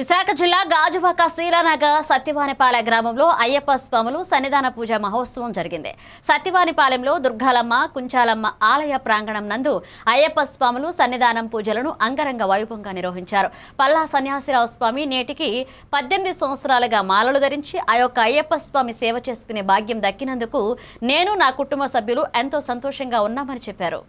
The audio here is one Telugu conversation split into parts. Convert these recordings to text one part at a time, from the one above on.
విశాఖ జిల్లా గాజువాక శీలానగర్ సత్యవానిపాలె గ్రామంలో అయ్యప్ప స్వాములు సన్నిధాన పూజ మహోత్సవం జరిగింది. సత్యవానిపాలెంలో దుర్గాలమ్మ కుంచాలమ్మ ఆలయ ప్రాంగణం నందు అయ్యప్ప స్వాములు సన్నిధానం పూజలను అంగరంగ వైభవంగా నిర్వహించారు. పల్లా సన్యాసిరావు స్వామి నేటికి పద్దెనిమిది సంవత్సరాలుగా మాలలు ధరించి ఆ యొక్క అయ్యప్ప స్వామి సేవ చేసుకునే భాగ్యం దక్కినందుకు నేను నా కుటుంబ సభ్యులు ఎంతో సంతోషంగా ఉన్నామని చెప్పారు.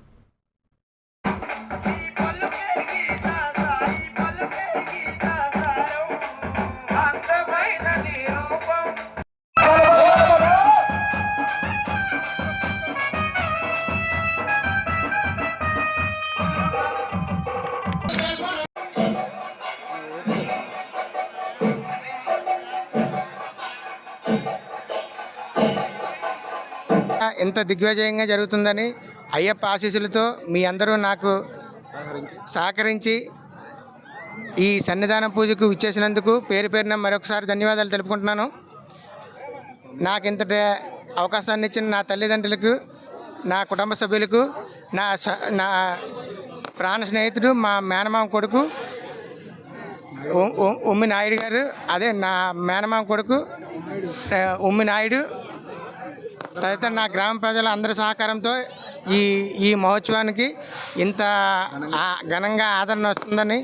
ఎంత దిగ్విజయంగా జరుగుతుందని అయ్యప్ప ఆశీస్సులతో మీ అందరూ నాకు సహకరించి ఈ సన్నిధాన పూజకు ఇచ్చేసినందుకు పేరు పేరున మరొకసారి ధన్యవాదాలు తెలుపుకుంటున్నాను. నాకు ఇంతటి అవకాశాన్ని ఇచ్చిన నా తల్లిదండ్రులకు నా కుటుంబ సభ్యులకు నా స- నా ప్రాణ స్నేహితుడు మా మేనమామ కొడుకు ఉమ్మి నాయుడు గారు అదే నా మేనమామ కొడుకు ఉమ్మి నాయుడు తదితర నా గ్రామ ప్రజల అందరి సహకారంతో ఈ ఈ మహోత్సవానికి ఇంత ఘనంగా ఆదరణ వస్తుందని